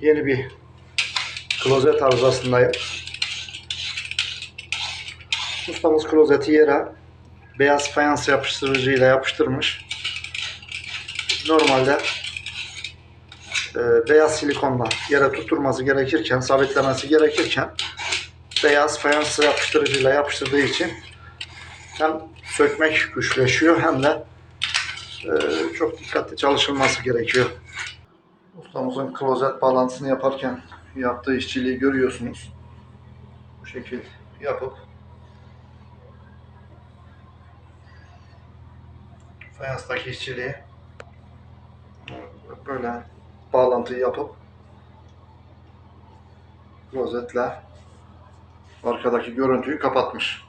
yeni bir klozet arızasındayım. Ustamız klozeti yere beyaz fayans yapıştırıcıyla yapıştırmış. Normalde e, beyaz silikonla yere tutturması gerekirken, sabitlemesi gerekirken beyaz fayans yapıştırıcıyla yapıştırdığı için hem sökmek güçleşiyor hem de e, çok dikkatli çalışılması gerekiyor. Ustamızın klozet bağlantısını yaparken yaptığı işçiliği görüyorsunuz. Bu şekil yapıp fayanstaki işçiliği böyle bağlantıyı yapıp klozetle arkadaki görüntüyü kapatmış.